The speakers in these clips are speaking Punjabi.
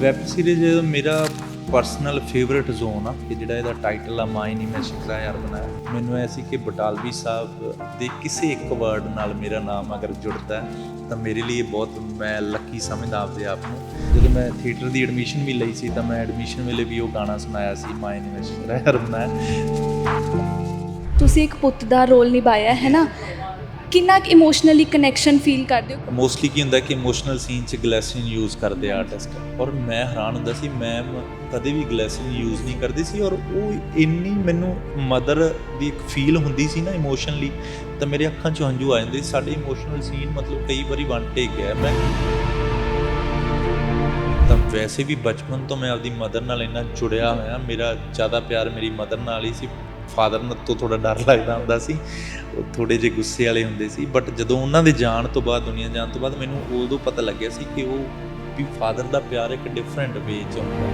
ਵੈਬ ਸੀਰੀਜ਼ ਮੇਰਾ ਪਰਸਨਲ ਫੇਵਰਿਟ ਜ਼ੋਨ ਆ, ਕਿ ਜਿਹੜਾ ਇਹਦਾ ਟਾਈਟਲ ਆ ਮਾਈ ਨਹੀਂ ਮੈਂ ਸ਼ਿਕਰਾ ਯਾਰ ਬਣਾਇਆ। ਮੈਨੂੰ ਐ ਸੀ ਕਿ ਬਟਾਲਵੀ ਸਾਹਿਬ ਦੇ ਕਿਸੇ ਇੱਕ ਵਰਡ ਨਾਲ ਮੇਰਾ ਨਾਮ ਅਗਰ ਜੁੜਦਾ ਤਾਂ ਮੇਰੇ ਲਈ ਇਹ ਬਹੁਤ ਮੈਂ ਲੱਕੀ ਸਮਝਦਾ ਆਪਦੇ ਆਪ ਨੂੰ। ਜਦੋਂ ਮੈਂ ਥੀਏਟਰ ਦੀ ਐਡਮਿਸ਼ਨ ਵੀ ਲਈ ਸੀ, ਤਾਂ ਮੈਂ ਐਡਮਿਸ਼ਨ ਵੇਲੇ ਵੀ ਉਹ ਗਾਣਾ ਸੁਣਾਇਆ ਸੀ ਮਾਈ ਨਹੀਂ ਮੈਂ ਸ਼ਿਕਰਾ ਯਾਰ ਬਣਾਇਆ। ਤੁਸੀਂ ਇੱਕ ਪੁੱਤ ਦਾ ਰੋਲ ਨਿਭਾਇਆ ਹੈ ਨਾ? ਕਿੰਨਾ ਇਮੋਸ਼ਨਲੀ ਕਨੈਕਸ਼ਨ ਫੀਲ ਕਰਦੇ ਹੋ? ਮੋਸਟਲੀ ਕੀ ਹੁੰਦਾ ਕਿ ਇਮੋਸ਼ਨਲ ਸੀਨ 'ਚ ਗਲੈਸਿਨ ਯੂਜ਼ ਕਰਦੇ ਆਰਟਿਸਟ ਔਰ ਮੈਂ ਹੈਰਾਨ ਹੁੰਦਾ ਸੀ ਮੈਮ ਕਦੇ ਵੀ ਗਲੈਸਿਨ ਯੂਜ਼ ਨਹੀਂ ਕਰਦੀ ਸੀ ਔਰ ਉਹ ਇੰਨੀ ਮੈਨੂੰ ਮਦਰ ਦੀ ਇੱਕ ਫੀਲ ਹੁੰਦੀ ਸੀ ਨਾ ਇਮੋਸ਼ਨਲੀ ਤਾਂ ਮੇਰੇ ਅੱਖਾਂ 'ਚ ਹੰਝੂ ਆ ਜਾਂਦੇ ਸਾਡੇ ਇਮੋਸ਼ਨਲ ਸੀਨ ਮਤਲਬ ਕਈ ਵਾਰੀ ਵਨ ਟੇਕ ਗਿਆ ਮੈਂ ਤਾਂ ਵੈਸੇ ਵੀ ਬਚਪਨ ਤੋਂ ਮੈਂ ਆਪਦੀ ਮਦਰ ਨਾਲ ਇੰਨਾ ਜੁੜਿਆ ਹੋਇਆ। ਮੇਰਾ ਜ਼ਿਆਦਾ ਪਿਆਰ ਮੇਰੀ ਮਦਰ ਨਾਲ ਹੀ ਸੀ। ਫਾਦਰ ਨਾਲ ਥੋੜਾ ਡਰ ਲੱਗਦਾ ਹੁੰਦਾ ਸੀ, ਉਹ ਥੋੜੇ ਜਿਹੇ ਗੁੱਸੇ ਵਾਲੇ ਹੁੰਦੇ ਸੀ ਬਟ ਜਦੋਂ ਉਹਨਾਂ ਦੇ ਜਾਣ ਤੋਂ ਬਾਅਦ, ਦੁਨੀਆ ਜਾਣ ਤੋਂ ਬਾਅਦ ਮੈਨੂੰ ਉਦੋਂ ਪਤਾ ਲੱਗਿਆ ਸੀ ਕਿ ਉਹ ਵੀ ਫਾਦਰ ਦਾ ਪਿਆਰ ਇੱਕ ਡਿਫਰੈਂਟ ਵੇ 'ਚ ਹੁੰਦਾ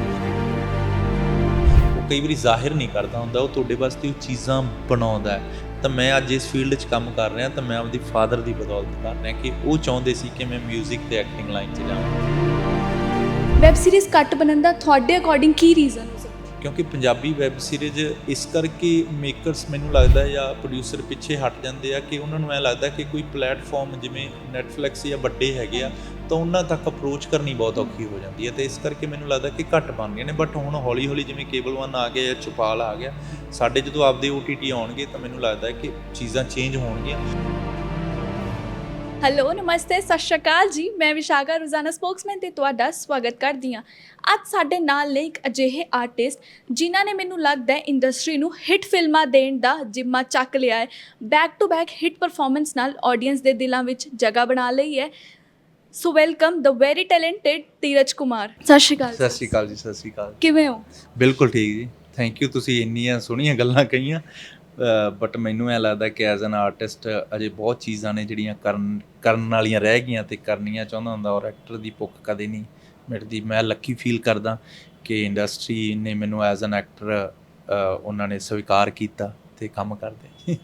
ਉਹ ਕਈ ਵਾਰੀ ਜ਼ਾਹਿਰ ਨਹੀਂ ਕਰਦਾ ਹੁੰਦਾ, ਉਹ ਤੁਹਾਡੇ ਵਾਸਤੇ ਉਹ ਚੀਜ਼ਾਂ ਬਣਾਉਂਦਾ ਤਾਂ ਮੈਂ ਅੱਜ ਇਸ ਫੀਲਡ 'ਚ ਕੰਮ ਕਰ ਰਿਹਾ, ਤਾਂ ਮੈਂ ਆਪਦੀ ਫਾਦਰ ਦੀ ਬਦੌਲਤ ਕਰ ਰਿਹਾ ਕਿ ਉਹ ਚਾਹੁੰਦੇ ਸੀ ਕਿ ਮੈਂ 뮤직 ਤੇ ਐਕਟਿੰਗ ਲਾਈਨ 'ਚ ਜਾਵਾਂ। ਵੈਬ ਸੀਰੀਜ਼ ਕੱਟ ਬਣਨ ਦਾ ਤੁਹਾਡੇ ਅਕੋਰਡਿੰਗ ਕੀ ਰੀਜ਼ਨ ਕਿਉਂਕਿ ਪੰਜਾਬੀ ਵੈਬ ਸੀਰੀਜ਼ ਇਸ ਕਰਕੇ ਮੇਕਰਸ ਮੈਨੂੰ ਲੱਗਦਾ ਜਾਂ ਪ੍ਰੋਡਿਊਸਰ ਪਿੱਛੇ ਹਟ ਜਾਂਦੇ ਆ ਕਿ ਉਹਨਾਂ ਨੂੰ ਐ ਲੱਗਦਾ ਕਿ ਕੋਈ ਪਲੇਟਫਾਰਮ ਜਿਵੇਂ Netflix ਜਾਂ ਵੱਡੇ ਹੈਗੇ ਆ, ਤਾਂ ਉਹਨਾਂ ਤੱਕ ਅਪਰੋਚ ਕਰਨੀ ਬਹੁਤ ਔਖੀ ਹੋ ਜਾਂਦੀ ਹੈ ਤੇ ਇਸ ਕਰਕੇ ਮੈਨੂੰ ਲੱਗਦਾ ਕਿ ਘੱਟ ਬਣ ਗਏ ਨੇ ਬਟ ਹੁਣ ਹੌਲੀ ਹੌਲੀ ਜਿਵੇਂ ਕੇਬਲ 1 ਆ ਗਿਆ ਜਾਂ ਚੁਪਾਲ ਆ ਗਿਆ, ਸਾਡੇ ਜਦੋਂ ਆਪਦੇ OTT ਆਉਣਗੇ ਤਾਂ ਮੈਨੂੰ ਲੱਗਦਾ ਕਿ ਚੀਜ਼ਾਂ ਚੇਂਜ ਹੋਣਗੀਆਂ। ਹੈਲੋ ਨਮਸਤੇ ਸਤਿ ਸ਼੍ਰੀ ਅਕਾਲ ਜੀ। ਮੈਂ ਵਿਸ਼ਾਖਾ ਰੋਜ਼ਾਨਾ ਸਪੋਕਸਮੈਨ ਤੇ ਤੁਹਾਡਾ ਸਵਾਗਤ ਕਰਦੀ ਹਾਂ। ਅੱਜ ਸਾਡੇ ਨਾਲ ਨੇ ਇੱਕ ਅਜਿਹੇ ਆਰਟਿਸਟ ਜਿਨ੍ਹਾਂ ਨੇ ਮੈਨੂੰ ਲੱਗਦਾ ਹੈ ਇੰਡਸਟਰੀ ਨੂੰ ਹਿੱਟ ਫਿਲਮਾਂ ਦੇਣ ਦਾ ਜਿੰਮਾ ਚੱਕ ਲਿਆ ਹੈ। Back to back hit performance ਨਾਲ ਆਡੀਅנס ਦੇ ਦਿਲਾਂ ਵਿੱਚ ਜਗ੍ਹਾ ਬਣਾ ਲਈ ਹੈ। So welcome the very talented Dheeraj Kumar ਸਤਿ ਸ਼੍ਰੀ ਅਕਾਲ ਸਤਿ ਸ਼੍ਰੀ ਅਕਾਲ ਜੀ ਸਤਿ ਸ਼੍ਰੀ ਅਕਾਲ। ਕਿਵੇਂ ਹੋ? ਬਿਲਕੁਲ ਠੀਕ ਜੀ। ਥੈਂਕ ਯੂ ਤੁਸੀਂ ਇੰਨੀਆਂ ਸੋਹਣੀਆਂ ਗੱਲਾਂ ਕਹੀਆਂ। ਬਟ ਮੈਨੂੰ ਐ ਲੱਗਦਾ ਕਿ ਐਜ਼ ਐਨ ਆਰਟਿਸਟ ਅਜੇ ਬਹੁਤ ਚੀਜ਼ਾਂ ਨੇ ਜਿਹੜੀਆਂ ਕਰਨ ਕਰਨ ਵਾਲੀਆਂ ਰਹਿ ਗਈਆਂ ਤੇ ਕਰਨੀਆਂ ਚਾਹੁੰਦਾ ਹੁੰਦਾ ਔਰ ਐਕਟਰ ਦੀ ਭੁੱਖ ਕਦੇ ਨਹੀਂ ਮਿਟਦੀ। ਮੈਂ ਲੱਕੀ ਫੀਲ ਕਰਦਾ ਕਿ ਇੰਡਸਟਰੀ ਨੇ ਮੈਨੂੰ ਐਜ਼ ਐਨ ਐਕਟਰ ਉਹਨਾਂ ਨੇ ਸਵੀਕਾਰ ਕੀਤਾ ਤੇ ਕੰਮ ਕਰਦੇ।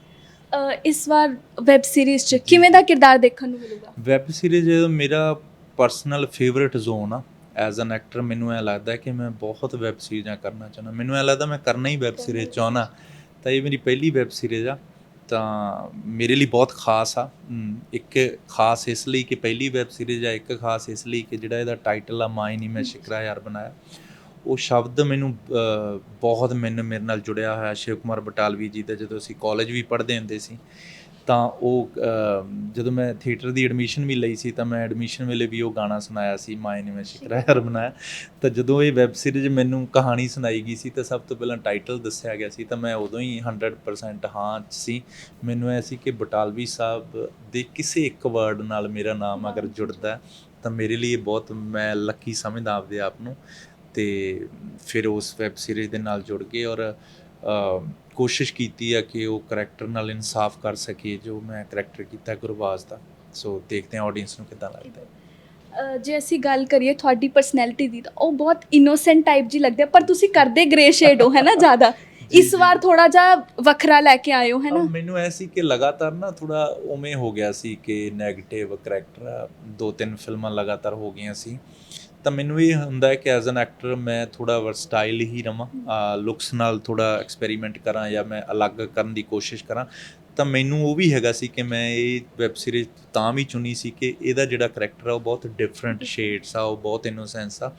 ਇਸ ਵਾਰ ਵੈਬ ਸੀਰੀਜ਼ 'ਚ ਕਿਵੇਂ ਦਾ ਕਿਰਦਾਰ ਦੇਖਣ ਨੂੰ ਮਿਲੂਗਾ? ਵੈਬ ਸੀਰੀਜ਼ ਮੇਰਾ ਪਰਸਨਲ ਫੇਵਰਿਟ ਜ਼ੋਨ ਆ ਐਜ਼ ਐਨ ਐਕਟਰ ਮੈਨੂੰ ਐ ਲੱਗਦਾ ਕਿ ਮੈਂ ਬਹੁਤ ਵੈਬ ਸੀਰੀਜ਼ਾਂ ਕਰਨਾ ਚਾਹੁੰਦਾ। ਮੈਨੂੰ ਐ ਲੱਗਦਾ ਮੈਂ ਕਰਨਾ ਹੀ ਵੈਬ ਸੀਰੀਜ਼ ਚਾਹੁੰਦਾ। ਤਾਂ ਇਹ ਮੇਰੀ ਪਹਿਲੀ ਵੈਬ ਸੀਰੀਜ਼ ਆ, ਤਾਂ ਮੇਰੇ ਲਈ ਬਹੁਤ ਖਾਸ ਆ। ਇੱਕ ਖਾਸ ਇਸ ਲਈ ਕਿ ਪਹਿਲੀ ਵੈਬ ਸੀਰੀਜ਼ ਆ, ਇੱਕ ਖਾਸ ਇਸ ਲਈ ਕਿ ਜਿਹੜਾ ਇਹਦਾ ਟਾਈਟਲ ਆ ਮਾਈ ਨਹੀਂ ਮੈਂ ਸ਼ਿਕਰਾ ਯਾਰ ਬਣਾਇਆ। ਉਹ ਸ਼ਬਦ ਮੈਨੂੰ ਬਹੁਤ ਮੈਨੂੰ ਮੇਰੇ ਨਾਲ ਜੁੜਿਆ ਹੋਇਆ, ਸ਼ਿਵ ਕੁਮਾਰ ਬਟਾਲਵੀ ਜੀ ਦਾ ਜਦੋਂ ਅਸੀਂ ਕਾਲਜ ਵੀ ਪੜ੍ਹਦੇ ਹੁੰਦੇ ਸੀ। ਤਾਂ ਉਹ ਜਦੋਂ ਮੈਂ ਥੀਏਟਰ ਦੀ ਐਡਮਿਸ਼ਨ ਵੀ ਲਈ ਸੀ ਤਾਂ ਮੈਂ ਐਡਮਿਸ਼ਨ ਵੇਲੇ ਵੀ ਉਹ ਗਾਣਾ ਸੁਣਾਇਆ ਸੀ ਮਾਈ ਨੇ ਮੈਂ ਸ਼ਿਕਰਾ ਯਾਰ ਬਣਾਇਆ। ਤਾਂ ਜਦੋਂ ਇਹ ਵੈਬ ਸੀਰੀਜ਼ ਮੈਨੂੰ ਕਹਾਣੀ ਸੁਣਾਈ ਗਈ ਸੀ ਤਾਂ ਸਭ ਤੋਂ ਪਹਿਲਾਂ ਟਾਈਟਲ ਦੱਸਿਆ ਗਿਆ ਸੀ ਤਾਂ ਮੈਂ ਉਦੋਂ ਹੀ 100% ਹਾਂ ਸੀ। ਮੈਨੂੰ ਐ ਸੀ ਕਿ ਬਟਾਲਵੀ ਸਾਹਿਬ ਦੇ ਕਿਸੇ ਇੱਕ ਵਰਡ ਨਾਲ ਮੇਰਾ ਨਾਮ ਅਗਰ ਜੁੜਦਾ ਤਾਂ ਮੇਰੇ ਲਈ ਇਹ ਬਹੁਤ ਮੈਂ ਲੱਕੀ ਸਮਝਦਾ ਆਪਦੇ ਆਪ ਨੂੰ। ਤੇ ਫਿਰ ਉਸ ਵੈਬ ਸੀਰੀਜ਼ ਦੇ ਨਾਲ ਜੁੜ ਗਏ ਔਰ ਕੋਸ਼ਿਸ਼ ਕੀਤੀ ਆ ਕਿ ਉਹ ਕਰੈਕਟਰ ਨਾਲ ਇਨਸਾਫ ਕਰ ਸਕੀਏ ਜੋ ਮੈਂ ਕਰੈਕਟਰ ਕੀਤਾ ਗੁਰਬਾਜ਼ ਦਾ। ਸੋ ਦੇਖਦੇ ਹਾਂ ਆਡੀਅנס ਨੂੰ ਕਿਦਾਂ ਲੱਗਦਾ ਹੈ। ਜੇ ਅਸੀਂ ਗੱਲ ਕਰੀਏ ਤੁਹਾਡੀ ਪਰਸਨੈਲਿਟੀ ਦੀ ਤਾਂ ਉਹ ਬਹੁਤ ਇਨੋਸੈਂਟ ਟਾਈਪ ਜੀ ਲੱਗਦੇ ਪਰ ਤੁਸੀਂ ਕਰਦੇ ਗ੍ਰੇ ਸ਼ੇਡ ਹੋ ਹੈ ਨਾ ਜ਼ਿਆਦਾ? ਇਸ ਵਾਰ ਥੋੜਾ ਜਿਹਾ ਵੱਖਰਾ ਲੈ ਕੇ ਆਇਓ ਹੈ ਨਾ? ਮੈਨੂੰ ਐਸੀ ਕਿ ਲਗਾਤਾਰ ਨਾ ਥੋੜਾ ਉਵੇਂ ਹੋ ਗਿਆ ਸੀ ਕਿ 네ਗੇਟਿਵ ਕਰੈਕਟਰ ਦੋ ਤਿੰਨ ਫਿਲਮਾਂ ਲਗਾਤਾਰ ਹੋ ਗਈਆਂ ਸੀ। ਤਾਂ ਮੈਨੂੰ ਇਹ ਹੁੰਦਾ ਹੈ ਕਿ ਐਜ਼ ਐਨ ਐਕਟਰ ਮੈਂ ਥੋੜਾ ਵਰਸਟਾਈਲ ਹੀ ਰਵਾਂ ਲੁੱਕਸ ਨਾਲ ਥੋੜਾ ਐਕਸਪੈਰੀਮੈਂਟ ਕਰਾਂ ਜਾਂ ਮੈਂ ਅਲੱਗ ਕਰਨ ਦੀ ਕੋਸ਼ਿਸ਼ ਕਰਾਂ। ਤਾਂ ਮੈਨੂੰ ਉਹ ਵੀ ਹੈਗਾ ਸੀ ਕਿ ਮੈਂ ਇਹ ਵੈਬ ਸੀਰੀਜ਼ ਤਾਂ ਵੀ ਚੁਣੀ ਸੀ ਕਿ ਇਹਦਾ ਜਿਹੜਾ ਕਰੈਕਟਰ ਆ ਉਹ ਬਹੁਤ ਡਿਫਰੈਂਟ ਸ਼ੇਡਸ ਆ ਉਹ ਬਹੁਤ ਇਨੋਸੈਂਸ ਆ।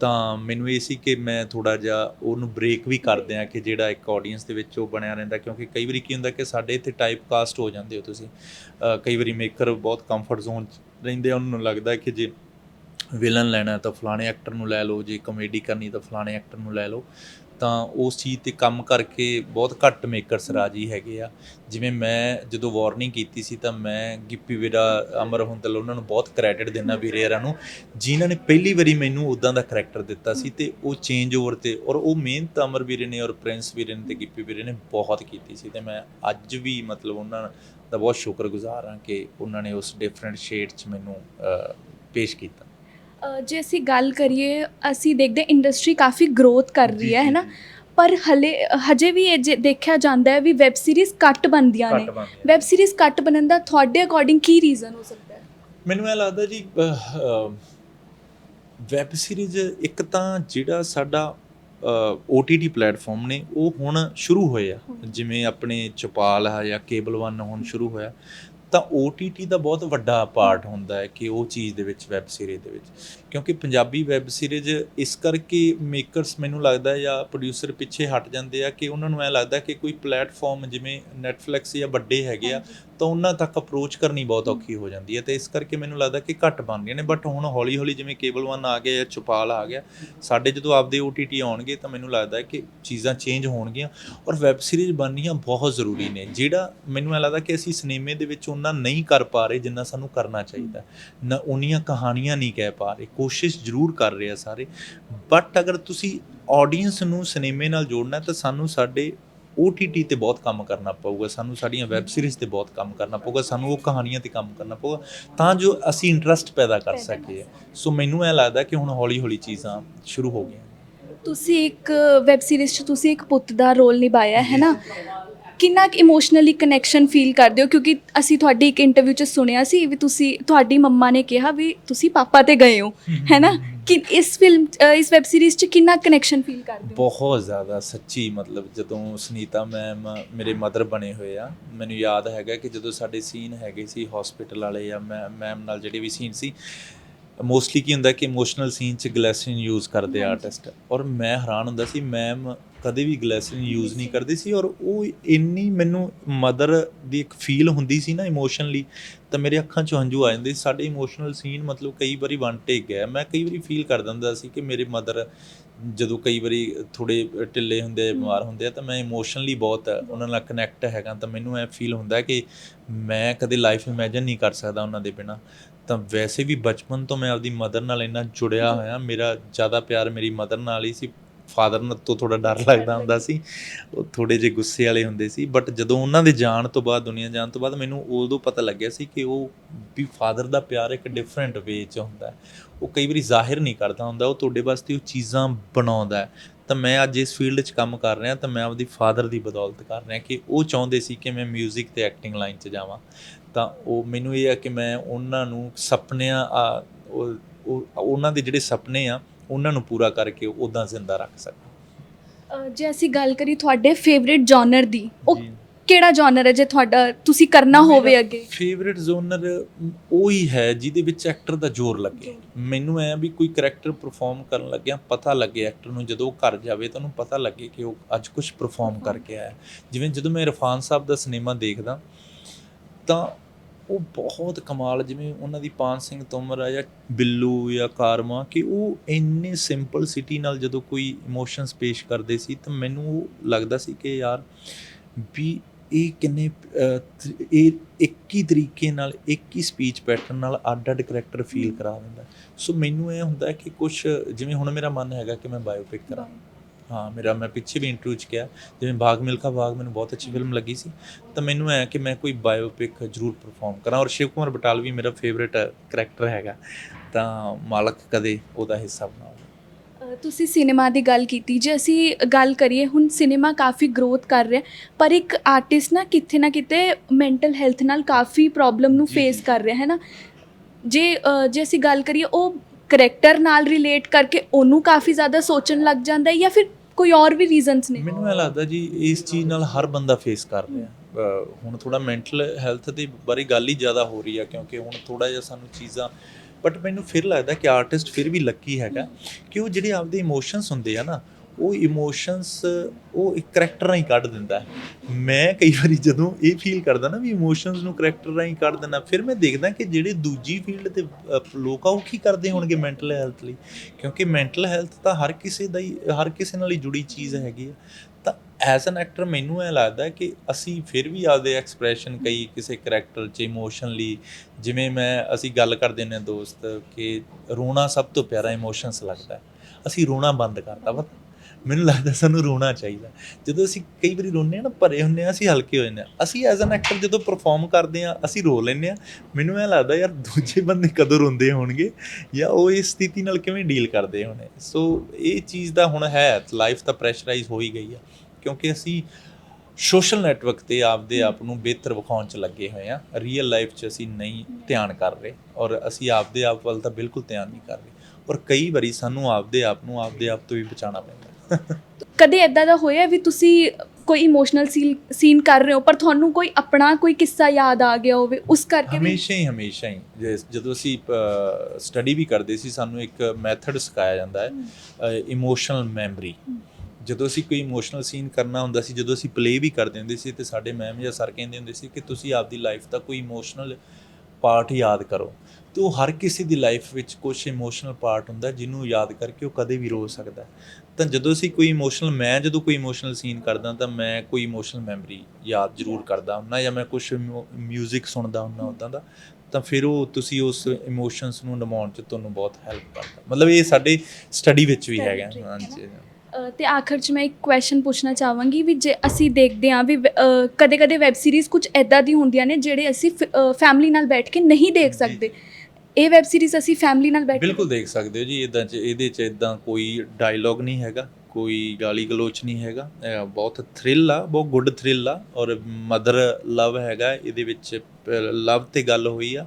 ਤਾਂ ਮੈਨੂੰ ਇਹ ਸੀ ਕਿ ਮੈਂ ਥੋੜਾ ਜਿਹਾ ਉਹਨੂੰ ਬ੍ਰੇਕ ਵੀ ਕਰਦੇ ਆ ਕਿ ਜਿਹੜਾ ਇੱਕ ਆਡੀਅנס ਦੇ ਵਿੱਚ ਉਹ ਬਣਿਆ ਰਹਿੰਦਾ ਕਿਉਂਕਿ ਕਈ ਵਾਰੀ ਕੀ ਹੁੰਦਾ ਕਿ ਸਾਡੇ ਇੱਥੇ ਟਾਈਪ ਕਾਸਟ ਹੋ ਜਾਂਦੇ ਹੋ ਤੁਸੀਂ। ਕਈ ਵਾਰੀ ਮੇਕਰ ਬਹੁਤ ਕੰਫਰਟ ਜ਼ੋਨ ਰਹਿੰਦੇ ਆ ਉਹਨਾਂ ਲੱਗਦਾ ਕਿ ਜੇ ਵਿਲਨ ਲੈਣਾ ਤਾਂ ਫਲਾਣੇ ਐਕਟਰ ਨੂੰ ਲੈ ਲਓ, ਜੇ ਕਮੇਡੀ ਕਰਨੀ ਤਾਂ ਫਲਾਣੇ ਐਕਟਰ ਨੂੰ ਲੈ ਲਓ, ਤਾਂ ਉਸ ਚੀਜ਼ ਤੇ ਕੰਮ ਕਰਕੇ ਬਹੁਤ ਘੱਟ ਮੇਕਰਸ ਰਾਜੀ ਹੈਗੇ ਆ। ਜਿਵੇਂ ਮੈਂ ਜਦੋਂ ਵਾਰਨਿੰਗ ਕੀਤੀ ਸੀ ਤਾਂ ਮੈਂ ਗਿੱਪੀ ਵੀਰਾ ਅਮਰ ਹੁੰਦਲ, ਉਹਨਾਂ ਨੂੰ ਬਹੁਤ ਕ੍ਰੈਡਿਟ ਦਿੰਦਾ ਵੀਰੇਰਾਂ ਨੂੰ, ਜਿਨ੍ਹਾਂ ਨੇ ਪਹਿਲੀ ਵਾਰੀ ਮੈਨੂੰ ਉਦਾਂ ਦਾ ਕਰੈਕਟਰ ਦਿੱਤਾ ਸੀ ਤੇ ਉਹ ਚੇਂਜ ਓਵਰ ਤੇ ਔਰ ਉਹ ਮਿਹਨਤ ਅਮਰ ਵੀਰੇ ਨੇ ਔਰ ਪ੍ਰਿੰਸ ਵੀਰੇ ਨੇ ਤੇ ਗਿੱਪੀ ਵੀਰੇ ਨੇ ਬਹੁਤ ਕੀਤੀ ਸੀ ਤੇ ਮੈਂ ਅੱਜ ਵੀ ਮਤਲਬ ਉਹਨਾਂ ਦਾ ਬਹੁਤ ਸ਼ੁਕਰਗੁਜ਼ਾਰ ਹਾਂ ਕਿ ਉਹਨਾਂ ਨੇ ਉਸ ਡਿਫਰੈਂਟ ਸ਼ੇਡ 'ਚ ਮੈਨੂੰ ਪੇਸ਼ ਕੀਤਾ। ਜੇ ਅਸੀਂ ਗੱਲ ਕਰੀਏ ਅਸੀਂ ਦੇਖਦੇ ਇੰਡਸਟਰੀ ਕਾਫੀ ਗਰੋਥ ਕਰ ਰਹੀ ਹੈ ਹੈ ਨਾ ਜੀ, ਜੀ। ਪਰ ਹਲੇ ਹਜੇ ਵੀ ਇਹ ਦੇਖਿਆ ਜਾਂਦਾ ਹੈ ਵੀ ਵੈਬ ਸੀਰੀਜ਼ ਘੱਟ ਬਣਦੀਆਂ ਨੇ। ਵੈਬ ਸੀਰੀਜ਼ ਘੱਟ ਬਣਨ ਦਾ ਤੁਹਾਡੇ ਅਕੋਰਡਿੰਗ ਕੀ ਰੀਜ਼ਨ ਹੋ ਸਕਦਾ ਹੈ? ਮੈਨੂੰ ਇਹ ਲੱਗਦਾ ਜੀ ਵੈਬ ਸੀਰੀਜ਼ ਇੱਕ ਤਾਂ ਜਿਹੜਾ ਸਾਡਾ OTT ਪਲੇਟਫਾਰਮ ਨੇ ਉਹ ਹੁਣ ਸ਼ੁਰੂ ਹੋਏ ਆ। ਜਿਵੇਂ ਆਪਣੇ ਚਪਾਲ ਆ ਜਾਂ ਕੇਬਲ ਵਨ ਹੁਣ ਸ਼ੁਰੂ ਹੋਇਆ। ਤਾਂ OTT ਦਾ ਬਹੁਤ ਵੱਡਾ ਪਾਰਟ ਹੁੰਦਾ ਹੈ ਕਿ ਉਹ ਚੀਜ਼ ਦੇ ਵਿੱਚ ਵੈਬ ਸੀਰੀਜ਼ ਦੇ ਵਿੱਚ। ਕਿਉਂਕਿ ਪੰਜਾਬੀ ਵੈਬ ਸੀਰੀਜ਼ ਇਸ ਕਰਕੇ ਮੇਕਰਸ ਮੈਨੂੰ ਲੱਗਦਾ ਹੈ ਜਾਂ ਪ੍ਰੋਡਿਊਸਰ ਪਿੱਛੇ ਹਟ ਜਾਂਦੇ ਆ ਕਿ ਉਹਨਾਂ ਨੂੰ ਐ ਲੱਗਦਾ ਕਿ ਕੋਈ ਪਲੇਟਫਾਰਮ ਜਿਵੇਂ Netflix ਜਾਂ ਵੱਡੇ ਹੈਗੇ ਆ ਤਾਂ ਉਹਨਾਂ ਤੱਕ ਅਪਰੋਚ ਕਰਨੀ ਬਹੁਤ ਔਖੀ ਹੋ ਜਾਂਦੀ ਹੈ ਤੇ ਇਸ ਕਰਕੇ ਮੈਨੂੰ ਲੱਗਦਾ ਕਿ ਘੱਟ ਬਣ ਰਹੀਆਂ ਨੇ। ਬਟ ਹੁਣ ਹੌਲੀ ਹੌਲੀ ਜਿਵੇਂ ਕੇਬਲ ਵਨ ਆ ਗਿਆ ਜਾਂ ਚੁਪਾਲ ਆ ਗਿਆ ਸਾਡੇ ਜਦੋਂ ਆਪਦੇ OTT ਆਉਣਗੇ ਤਾਂ ਮੈਨੂੰ ਲੱਗਦਾ ਹੈ ਕਿ ਚੀਜ਼ਾਂ ਚੇਂਜ ਹੋਣਗੀਆਂ। ਔਰ ਵੈਬ ਸੀਰੀਜ਼ ਬਣਨੀਆਂ ਬਹੁਤ ਜ਼ਰੂਰੀ ਨੇ। ਜਿਹੜਾ ਮੈਨੂੰ ਐ ਲੱਗਦਾ ਕਿ ਅਸੀਂ ਸਿਨੇਮੇ ਦੇ ਵਿੱਚ ਉਹਨਾਂ ਨਹੀਂ ਕਰ ਪਾ ਰਹੇ ਜਿੰਨਾ ਸਾਨੂੰ ਕਰਨਾ ਚਾਹੀਦਾ ਨਾ ਉਨੀਆਂ ਕਹਾਣੀਆਂ ਨਹੀਂ ਕਹਿ ਪਾ ਰਹੇ ਕੋਸ਼ਿਸ਼ ਜ਼ਰੂਰ ਕਰ ਰਹੇ ਆ ਸਾਰੇ। ਬਟ ਅਗਰ ਤੁਸੀਂ ਆਡੀਅנס ਨੂੰ ਸਿਨੇਮੇ ਨਾਲ ਜੋੜਨਾ ਤਾਂ ਸਾਨੂੰ ਸਾਡੇ OTT ਤੇ ਬਹੁਤ ਕੰਮ ਕਰਨਾ ਪਊਗਾ ਸਾਨੂੰ ਸਾਡੀਆਂ ਵੈਬ ਸੀਰੀਜ਼ ਤੇ ਬਹੁਤ ਕੰਮ ਕਰਨਾ ਪਊਗਾ ਸਾਨੂੰ ਉਹ ਕਹਾਣੀਆਂ ਤੇ ਕੰਮ ਕਰਨਾ ਪਊਗਾ ਤਾਂ ਜੋ ਅਸੀਂ ਇੰਟਰਸਟ ਪੈਦਾ ਕਰ ਪੈਦਾ ਕਰ ਸਕੀਏ। ਸੋ ਮੈਨੂੰ ਇਹ ਲੱਗਦਾ ਕਿ ਹੁਣ ਹੌਲੀ ਹੌਲੀ ਚੀਜ਼ਾਂ ਸ਼ੁਰੂ ਹੋ ਗਈਆਂ। ਤੁਸੀਂ ਇੱਕ ਵੈਬ ਸੀਰੀਜ਼ 'ਚ ਤੁਸੀਂ ਇੱਕ ਪੁੱਤ ਦਾ ਰੋਲ ਨਿਭਾਇਆ ਹੈ ਨਾ? ਕਿੰਨਾ ਇਮੋਸ਼ਨਲੀ ਕਨੈਕਸ਼ਨ ਫੀਲ ਕਰਦੇ ਹੋ? ਕਿਉਂਕਿ ਅਸੀਂ ਤੁਹਾਡੀ ਇੱਕ ਇੰਟਰਵਿਊ 'ਚ ਸੁਣਿਆ ਸੀ ਵੀ ਤੁਸੀਂ ਤੁਹਾਡੀ ਮੰਮਾ ਨੇ ਕਿਹਾ ਵੀ ਤੁਸੀਂ ਪਾਪਾ ਤੇ ਗਏ ਹੋ ਹੈ ਨਾ? ਕਿ ਇਸ ਫਿਲਮ ਇਸ ਵੈਬ ਸੀਰੀਜ਼ 'ਚ ਕਿੰਨਾ ਕਨੈਕਸ਼ਨ ਫੀਲ ਕਰਦੇ ਹੋ? ਬਹੁਤ ਜ਼ਿਆਦਾ ਸੱਚੀ ਮਤਲਬ ਜਦੋਂ ਸੁਨੀਤਾ ਮੈਮ ਮੇਰੇ ਮਦਰ ਬਣੇ ਹੋਏ ਆ ਮੈਨੂੰ ਯਾਦ ਹੈਗਾ ਕਿ ਜਦੋਂ ਸਾਡੇ ਸੀਨ ਹੈਗੇ ਸੀ ਹਸਪੀਟਲ ਵਾਲੇ ਜਾਂ ਮੈਮ ਨਾਲ ਜਿਹੜੇ ਵੀ ਸੀਨ ਸੀ ਮੋਸਟਲੀ ਕੀ ਹੁੰਦਾ ਕਿ ਇਮੋਸ਼ਨਲ ਸੀਨ ਚ ਗਲੈਸਰੀਨ ਯੂਜ਼ ਕਰਦੇ ਆਰਟਿਸਟ ਔਰ ਮੈਂ ਹੈਰਾਨ ਹੁੰਦਾ ਸੀ ਮੈਮ ਕਦੇ ਵੀ ਗਲੈਸਰੀਨ ਯੂਜ਼ ਨਹੀਂ ਕਰਦੀ ਸੀ ਔਰ ਉਹ ਇੰਨੀ ਮੈਨੂੰ ਮਦਰ ਦੀ ਇੱਕ ਫੀਲ ਹੁੰਦੀ ਸੀ ਨਾ ਇਮੋਸ਼ਨਲੀ ਤਾਂ ਮੇਰੇ ਅੱਖਾਂ 'ਚੋਂ ਹੰਝੂ ਆ ਜਾਂਦੇ ਸਾਡੇ ਇਮੋਸ਼ਨਲ ਸੀਨ ਮਤਲਬ ਕਈ ਵਾਰੀ ਵਨ ਟੇਕ ਗਿਆ ਮੈਂ ਕਈ ਵਾਰੀ ਫੀਲ ਕਰ ਦਿੰਦਾ ਸੀ ਕਿ ਮੇਰੇ ਮਦਰ ਜਦੋਂ ਕਈ ਵਾਰੀ ਥੋੜੇ ਢਿੱਲੇ ਹੁੰਦੇ ਆ, ਬਿਮਾਰ ਹੁੰਦੇ ਆ ਤਾਂ ਮੈਂ ਇਮੋਸ਼ਨਲੀ ਬਹੁਤ ਉਹਨਾਂ ਨਾਲ ਕਨੈਕਟ ਹੈਗਾ ਤਾਂ ਮੈਨੂੰ ਇਹ ਫੀਲ ਹੁੰਦਾ ਕਿ ਮੈਂ ਕਦੇ ਲਾਈਫ ਇਮੇਜਿਨ ਨਹੀਂ ਕਰ ਸਕਦਾ ਉਹਨਾਂ ਦੇ ਬਿਨਾ। ਤਾਂ ਵੈਸੇ ਵੀ ਬਚਪਨ ਤੋਂ ਮੈਂ ਆਪਦੀ ਮਦਰ ਨਾਲ ਇੰਨਾ ਜੁੜਿਆ ਹੋਇਆ। ਮੇਰਾ ਜ਼ਿਆਦਾ ਪਿਆਰ ਮੇਰੀ ਮਦਰ ਨਾਲ ਹੀ ਸੀ। ਫਾਦਰ ਨਾਲ ਤੋਂ ਥੋੜਾ ਡਰ ਲੱਗਦਾ ਹੁੰਦਾ ਸੀ। ਉਹ ਥੋੜੇ ਜਿਹੇ ਗੁੱਸੇ ਵਾਲੇ ਹੁੰਦੇ ਸੀ। ਬਟ ਜਦੋਂ ਉਹਨਾਂ ਦੇ ਜਾਣ ਤੋਂ ਬਾਅਦ, ਦੁਨੀਆ ਜਾਣ ਤੋਂ ਬਾਅਦ ਮੈਨੂੰ ਉਦੋਂ ਪਤਾ ਲੱਗਿਆ ਸੀ ਕਿ ਉਹ ਵੀ ਫਾਦਰ ਦਾ ਪਿਆਰ ਇੱਕ ਡਿਫਰੈਂਟ ਵੇ 'ਚ ਹੁੰਦਾ ਉਹ ਕਈ ਵਾਰੀ ਜ਼ਾਹਿਰ ਨਹੀਂ ਕਰਦਾ ਹੁੰਦਾ। ਉਹ ਤੁਹਾਡੇ ਵਾਸਤੇ ਉਹ ਚੀਜ਼ਾਂ ਬਣਾਉਂਦਾ ਤਾਂ ਮੈਂ ਅੱਜ ਇਸ ਫੀਲਡ 'ਚ ਕੰਮ ਕਰ ਰਿਹਾ, ਤਾਂ ਮੈਂ ਆਪਦੀ ਫਾਦਰ ਦੀ ਬਦੌਲਤ ਕਰ ਰਿਹਾ ਕਿ ਉਹ ਚਾਹੁੰਦੇ ਸੀ ਕਿ ਮੈਂ 뮤직 ਤੇ ਐਕਟਿੰਗ ਲਾਈਨ 'ਚ ਜਾਵਾਂ। ਤਾਂ ਉਹ ਮੈਨੂੰ ਇਹ ਆ ਕਿ ਮੈਂ ਉਹਨਾਂ ਨੂੰ ਸੁਪਨਿਆਂ ਉਹ- ਉਹਨਾਂ ਦੇ ਜਿਹੜੇ ਸੁਪਨੇ ਆ ਉਹਨਾਂ ਨੂੰ ਪੂਰਾ ਕਰਕੇ ਉਦਾਂ ਜ਼ਿੰਦਾ ਰੱਖ ਸਕਾਂ ਅ, ਜੇ ਅਸੀਂ ਗੱਲ ਕਰੀ ਤੁਹਾਡੇ ਫੇਵਰਿਟ ਜਨਰ ਦੀ ਉਹ ਜੀ। ਕਿਹੜਾ ਜਨਰ ਹੈ ਜੇ ਤੁਹਾਡਾ ਤੁਸੀਂ ਕਰਨਾ ਹੋਵੇ ਅੱਗੇ? ਫੇਵਰਿਟ ਜ਼ੋਨਰ ਉਹ ਹੀ ਹੈ ਜਿਹਦੇ ਵਿੱਚ ਐਕਟਰ ਦਾ ਜ਼ੋਰ ਲੱਗੇ। ਮੈਨੂੰ ਐ ਵੀ ਕੋਈ ਕਰੈਕਟਰ ਪਰਫਾਰਮ ਕਰਨ ਲੱਗਿਆ ਪਤਾ ਲੱਗੇ ਐਕਟਰ ਨੂੰ ਜਦੋਂ ਉਹ ਘਰ ਜਾਵੇ ਤਾਂ ਉਹਨੂੰ ਪਤਾ ਲੱਗੇ ਕਿ ਉਹ ਅੱਜ ਕੁਝ ਪਰਫਾਰਮ ਕਰਕੇ ਆਇਆ। ਜਿਵੇਂ ਜਦੋਂ ਮੈਂ ਇਰਫਾਨ ਸਾਹਿਬ ਦਾ ਸਿਨੇਮਾ ਦੇਖਦਾ ਤਾਂ ਉਹ ਬਹੁਤ ਕਮਾਲ, ਜਿਵੇਂ ਉਹਨਾਂ ਦੀ ਪਾਨ ਸਿੰਘ ਤੋਮਰ ਆ ਜਾਂ ਬਿੱਲੂ ਜਾਂ ਕਾਰਮਾ, ਕਿ ਉਹ ਇੰਨੇ ਸਿੰਪਲ ਸਿਟੀ ਨਾਲ ਜਦੋਂ ਕੋਈ ਇਮੋਸ਼ਨਸ ਪੇਸ਼ ਕਰਦੇ ਸੀ, ਤਾਂ ਮੈਨੂੰ ਉਹ ਲੱਗਦਾ ਸੀ ਕਿ ਯਾਰ ਵੀ ਇਹ ਕਿੰਨੇ ਇਹ ਇੱਕ ਹੀ ਤਰੀਕੇ ਨਾਲ, ਇੱਕ ਹੀ ਸਪੀਚ ਪੈਟਰਨ ਨਾਲ ਅੱਡ-ਅੱਡ ਕਰੈਕਟਰ ਫੀਲ ਕਰਾ ਦਿੰਦਾ। ਸੋ ਮੈਨੂੰ ਇਹ ਹੁੰਦਾ ਕਿ ਕੁਝ ਜਿਵੇਂ ਹੁਣ ਮੇਰਾ ਮਨ ਹੈਗਾ ਕਿ ਮੈਂ ਬਾਇਓਪਿਕ ਕਰਾਂ। ਹਾਂ ਮੇਰਾ ਮੈਂ ਪਿੱਛੇ ਵੀ ਇੰਟਰਵਿਊ 'ਚ ਕਿਹਾ ਜਿਵੇਂ ਬਾਗ ਮਿਲਖਾ ਬਾਗ ਮੈਨੂੰ ਬਹੁਤ ਅੱਛੀ ਫਿਲਮ ਲੱਗੀ ਸੀ। ਤਾਂ ਮੈਨੂੰ ਐ ਕਿ ਮੈਂ ਕੋਈ ਬਾਇਓਪਿਕ ਜ਼ਰੂਰ ਪਰਫਾਰਮ ਕਰਾਂ ਔਰ ਸ਼ਿਵ ਕੁਮਾਰ ਬਟਾਲਵੀ ਮੇਰਾ ਫੇਵਰਿਟ ਕਰੈਕਟਰ ਹੈਗਾ। ਤਾਂ ਮਾਲਕ ਕਦੇ ਉਹਦਾ ਹਿੱਸਾ ਬਣਾਓ। ਤੁਸੀਂ ਸਿਨੇਮਾ ਦੀ ਗੱਲ ਕੀਤੀ ਜੇ ਅਸੀਂ ਗੱਲ ਕਰੀਏ ਹੁਣ ਸਿਨੇਮਾ ਕਾਫੀ ਗਰੋਥ ਕਰ ਰਿਹਾ ਪਰ ਇੱਕ ਆਰਟਿਸਟ ਨਾ ਕਿਤੇ ਨਾ ਕਿਤੇ ਮੈਂਟਲ ਹੈਲਥ ਨਾਲ ਕਾਫੀ ਪ੍ਰੋਬਲਮ ਨੂੰ ਫੇਸ। ਕਰ ਰਿਹਾ ਹੈ ਨਾ? ਜੇ ਜੇ ਅਸੀਂ ਗੱਲ ਕਰੀਏ ਉਹ ਕਰੈਕਟਰ ਨਾਲ ਰਿਲੇਟ ਕਰਕੇ ਉਹਨੂੰ ਕਾਫੀ ਜ਼ਿਆਦਾ ਸੋਚਣ ਲੱਗ ਜਾਂਦਾ ਹੈ ਜਾਂ ਫਿਰ ਕੋਈ ਹੋਰ ਵੀ ਰੀਜ਼ਨਸ ਨੇ? ਮੈਨੂੰ ਇਹ ਲੱਗਦਾ ਜੀ, ਇਸ ਚੀਜ਼ ਨਾਲ ਹਰ ਬੰਦਾ ਫੇਸ ਕਰ ਰਿਹਾ। ਹੁਣ ਥੋੜਾ ਮੈਂਟਲ ਹੈਲਥ ਦੀ ਬਾਰੇ ਗੱਲ ਹੀ ਜ਼ਿਆਦਾ ਹੋ ਰਹੀ ਆ, ਕਿਉਂਕਿ ਹੁਣ ਥੋੜਾ ਜਿਹਾ ਸਾਨੂੰ ਚੀਜ਼ਾਂ ਬਟ ਮੈਨੂੰ ਫਿਰ ਲੱਗਦਾ ਕਿ ਆਰਟਿਸਟ ਫਿਰ ਵੀ ਲੱਕੀ ਹੈਗਾ ਕਿ ਉਹ ਜਿਹੜੇ ਆਪਦੇ ਇਮੋਸ਼ਨਸ ਹੁੰਦੇ ਆ ਨਾ ਉਹ ਇਮੋਸ਼ਨਸ ਉਹ ਇੱਕ ਕਰੈਕਟਰ ਰਾਹੀਂ ਕੱਢ ਦਿੰਦਾ। ਮੈਂ ਕਈ ਵਾਰੀ ਜਦੋਂ ਇਹ ਫੀਲ ਕਰਦਾ ਨਾ ਵੀ ਇਮੋਸ਼ਨਸ ਨੂੰ ਕਰੈਕਟਰ ਰਾਹੀਂ ਕੱਢ ਦਿੰਦਾ, ਫਿਰ ਮੈਂ ਦੇਖਦਾ ਕਿ ਜਿਹੜੇ ਦੂਜੀ ਫੀਲਡ ਤੇ ਲੋਕ ਆ, ਉਹ ਕੀ ਕਰਦੇ ਹੋਣਗੇ ਮੈਂਟਲ ਹੈਲਥ ਲਈ? ਕਿਉਂਕਿ ਮੈਂਟਲ ਹੈਲਥ ਤਾਂ ਹਰ ਕਿਸੇ ਦਾ ਹੀ, ਹਰ ਕਿਸੇ ਨਾਲ ਹੀ ਜੁੜੀ ਚੀਜ਼ ਹੈਗੀ ਆ। ਤਾਂ ਐਜ਼ ਐਨ ਐਕਟਰ ਮੈਨੂੰ ਇਹ ਲੱਗਦਾ ਕਿ ਅਸੀਂ ਫਿਰ ਵੀ ਆਪਦੇ ਐਕਸਪ੍ਰੈਸ਼ਨ ਕਈ ਕਿਸੇ ਕਰੈਕਟਰ 'ਚ ਇਮੋਸ਼ਨਲੀ ਜਿਵੇਂ ਮੈਂ, ਅਸੀਂ ਗੱਲ ਕਰਦੇ ਨੇ ਦੋਸਤ ਕਿ ਰੋਣਾ ਸਭ ਤੋਂ ਪਿਆਰਾ ਇਮੋਸ਼ਨਸ ਲੱਗਦਾ। ਅਸੀਂ ਰੋਣਾ ਬੰਦ ਕਰਤਾ, ਪਤਾ? ਮੈਨੂੰ ਲੱਗਦਾ ਸਾਨੂੰ ਰੋਣਾ ਚਾਹੀਦਾ। ਜਦੋਂ ਅਸੀਂ ਕਈ ਵਾਰੀ ਰੋਂਦੇ ਆ ਨਾ ਭਰੇ ਹੁੰਦੇ ਆ ਅਸੀਂ ਹਲਕੇ ਹੋ ਜਾਂਦੇ ਆ ਅਸੀਂ ਐਜ਼ ਐਨ ਐਕਟਰ ਜਦੋਂ ਪਰਫਾਰਮ ਕਰਦੇ ਆ ਅਸੀਂ ਰੋ ਲੈਂਦੇ ਆ ਮੈਨੂੰ ਇਹ ਲੱਗਦਾ ਯਾਰ ਦੂਜੇ ਬੰਦੇ ਕਦੋਂ ਰੋਂਦੇ ਹੋਣਗੇ ਜਾਂ ਉਹ ਇਸ ਸਥਿਤੀ ਨਾਲ ਕਿਵੇਂ ਡੀਲ ਕਰਦੇ ਹੋਣੇ? ਸੋ ਇਹ ਚੀਜ਼ ਦਾ ਹੁਣ ਹੈ ਲਾਈਫ ਤਾਂ ਪ੍ਰੈਸ਼ਰਾਈਜ਼ ਹੋ ਹੀ ਗਈ ਆ। ਕਿਉਂਕਿ ਅਸੀਂ ਸੋਸ਼ਲ ਨੈਟਵਰਕ ਤੇ ਆਪਦੇ ਆਪ ਨੂੰ ਬਿਹਤਰ ਵਿਖਾਉਣ ਚ ਲੱਗੇ ਹੋਏ ਆ ਰੀਅਲ ਲਾਈਫ 'ਚ ਅਸੀਂ ਨਹੀਂ ਧਿਆਨ ਕਰ ਰਹੇ ਔਰ ਅਸੀਂ ਆਪਦੇ ਆਪ ਵੱਲ ਤਾਂ ਬਿਲਕੁਲ ਧਿਆਨ ਨਹੀਂ ਕਰ ਰਹੇ। ਔਰ ਕਈ ਵਾਰੀ ਸਾਨੂੰ ਆਪਦੇ ਆਪ ਨੂੰ ਆਪਦੇ ਆਪ ਤੋਂ ਵੀ ਬਚਾਉਣਾ ਪੈਂਦਾ। ਕਦੇ ਐਦਾਂ ਦਾ ਹੋਇਆ ਵੀ ਤੁਸੀਂ ਕੋਈ ਇਮੋਸ਼ਨਲ ਸੀਨ ਕਰ ਰਹੇ ਹੋ ਪਰ ਤੁਹਾਨੂੰ ਕੋਈ ਆਪਣਾ ਕੋਈ ਕਿੱਸਾ ਯਾਦ ਆ ਗਿਆ ਹੋਵੇ? ਉਸ ਕਰਕੇ ਵੀ ਹਮੇਸ਼ਾ ਹੀ ਹਮੇਸ਼ਾ ਹੀ। ਜਦੋਂ ਅਸੀਂ ਸਟੱਡੀ ਵੀ ਕਰਦੇ ਸੀ ਸਾਨੂੰ ਇੱਕ ਮੈਥਡ ਸਿਖਾਇਆ ਜਾਂਦਾ ਹੈ ਇਮੋਸ਼ਨਲ ਮੈਮਰੀ ਜਦੋਂ ਅਸੀਂ ਕੋਈ ਇਮੋਸ਼ਨਲ ਸੀਨ ਕਰਨਾ ਹੁੰਦਾ ਸੀ ਜਦੋਂ ਅਸੀਂ ਪਲੇ ਵੀ ਕਰਦੇ ਹੁੰਦੇ ਸੀ ਤੇ ਸਾਡੇ ਮੈਮ ਜਾਂ ਸਰ ਕਹਿੰਦੇ ਹੁੰਦੇ ਸੀ ਕਿ ਤੁਸੀਂ ਆਪਦੀ ਲਾਈਫ ਦਾ ਕੋਈ ਇਮੋਸ਼ਨਲ ਪਾਰਟ ਯਾਦ ਕਰੋ। ਤੇ ਉਹ ਹਰ ਕਿਸੇ ਦੀ ਲਾਈਫ ਵਿੱਚ ਕੁਝ ਇਮੋਸ਼ਨਲ ਪਾਰਟ ਹੁੰਦਾ ਜਿਹਨੂੰ ਯਾਦ ਕਰਕੇ ਉਹ ਕਦੇ ਵੀ ਰੋ ਸਕਦਾ। ਤਾਂ ਜਦੋਂ ਅਸੀਂ ਕੋਈ ਇਮੋਸ਼ਨਲ ਮੈਂ ਜਦੋਂ ਕੋਈ ਇਮੋਸ਼ਨਲ ਸੀਨ ਕਰਦਾ ਤਾਂ ਮੈਂ ਕੋਈ ਇਮੋਸ਼ਨਲ ਮੈਮਰੀ ਯਾਦ ਜ਼ਰੂਰ ਕਰਦਾ ਹੁੰਦਾ ਜਾਂ ਮੈਂ ਕੁਝ 뮤직 ਸੁਣਦਾ ਹੁੰਦਾ ਉਦਾਂ ਦਾ ਤਾਂ ਫਿਰ ਉਹ ਤੁਸੀਂ ਉਸ ਇਮੋਸ਼ਨਸ ਨੂੰ ਨਿਭਾਉਣ ਚ ਤੁਹਾਨੂੰ ਬਹੁਤ ਹੈਲਪ ਕਰਦਾ। ਮਤਲਬ ਇਹ ਸਾਡੇ ਸਟੱਡੀ ਵਿੱਚ ਵੀ ਹੈਗਾ। ਹਾਂਜੀ। ਤੇ ਆਖਰ 'ਚ ਮੈਂ ਇੱਕ ਕੁਐਸਚਨ ਪੁੱਛਣਾ ਚਾਹਾਂਗੀ ਵੀ ਜੇ ਅਸੀਂ ਦੇਖਦੇ ਹਾਂ ਵੀ ਕਦੇ-ਕਦੇ ਵੈਬ ਸੀਰੀਜ਼ ਕੁਝ ਐਦਾਂ ਦੀ ਹੁੰਦੀਆਂ ਨੇ ਜਿਹੜੇ ਅਸੀਂ ਫੈਮਿਲੀ ਨਾਲ ਬੈਠ ਕੇ ਨਹੀਂ ਦੇਖ। ਸਕਦੇ। ਇਹ ਵੈਬ ਸੀਰੀਜ਼ ਅਸੀਂ ਫੈਮਿਲੀ ਨਾਲ ਬੈਠ ਕੇ ਬਿਲਕੁਲ ਦੇਖ ਸਕਦੇ ਹੋ ਜੀ ਇਦਾਂ ਚ ਇਹਦੇ ਚ ਇਦਾਂ ਕੋਈ ਡਾਇਲੌਗ ਨਹੀਂ ਹੈਗਾ ਕੋਈ ਗਾਲੀ ਗਲੋਚ ਨਹੀਂ ਹੈਗਾ। ਬਹੁਤ ਥ੍ਰਿਲ ਆ ਬਹੁਤ ਗੁੱਡ ਥ੍ਰਿਲ ਆ ਔਰ ਮਦਰ ਲਵ ਹੈਗਾ ਇਹਦੇ ਵਿੱਚ ਲਵ ਤੇ ਗੱਲ ਹੋਈ ਆ।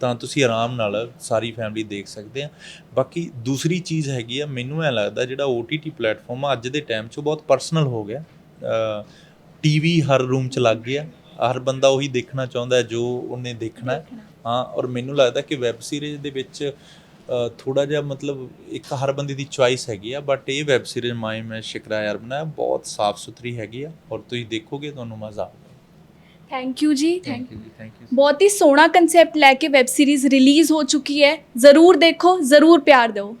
ਤਾਂ ਤੁਸੀਂ ਆਰਾਮ ਨਾਲ ਸਾਰੀ ਫੈਮਿਲੀ ਦੇਖ ਸਕਦੇ ਆ। ਬਾਕੀ ਦੂਸਰੀ ਚੀਜ਼ ਹੈਗੀ ਆ ਮੈਨੂੰ ਐ ਲੱਗਦਾ ਜਿਹੜਾ OTT ਪਲੇਟਫਾਰਮ ਆ ਅੱਜ ਦੇ ਟਾਈਮ 'ਚ ਬਹੁਤ ਪਰਸਨਲ ਹੋ ਗਿਆ। ਟੀਵੀ ਹਰ ਰੂਮ 'ਚ ਲੱਗ ਗਿਆ। ਹਰ ਬੰਦਾ ਉਹੀ ਦੇਖਣਾ ਚਾਹੁੰਦਾ ਜੋ ਉਹਨੇ ਦੇਖਣਾ ਹੈ। ਹਾਂ ਔਰ ਮੈਨੂੰ ਲੱਗਦਾ ਕਿ ਵੈਬ ਸੀਰੀਜ਼ ਦੇ ਵਿੱਚ ਥੋੜਾ ਜਿਹਾ ਮਤਲਬ ਇੱਕ ਹਰ ਬੰਦੇ ਦੀ ਚੁਆਇਸ ਹੈਗੀ ਆ ਬਟ ਇਹ ਵੈਬ ਸੀਰੀਜ਼ ਮਾਈ ਮੈਂ ਸ਼ਿਕਰਾ ਯਾਰ ਬਣਾਇਆ ਬਹੁਤ ਸਾਫ਼ ਸੁਥਰੀ ਹੈਗੀ ਆ ਔਰ ਤੁਸੀਂ ਦੇਖੋਗੇ ਤੁਹਾਨੂੰ ਮਜ਼ਾ ਆਊਗਾ। ਥੈਂਕ ਯੂ ਜੀ ਥੈਂਕ ਯੂ ਜੀ ਥੈਂਕ ਯੂ ਬਹੁਤ ਹੀ ਸੋਹਣਾ ਕਨਸੈਪਟ ਲੈ ਕੇ ਵੈਬ ਸੀਰੀਜ਼ ਰਿਲੀਜ਼ ਹੋ ਚੁੱਕੀ ਹੈ। ਜ਼ਰੂਰ ਦੇਖੋ ਜ਼ਰੂਰ ਪਿਆਰ ਦਿਓ।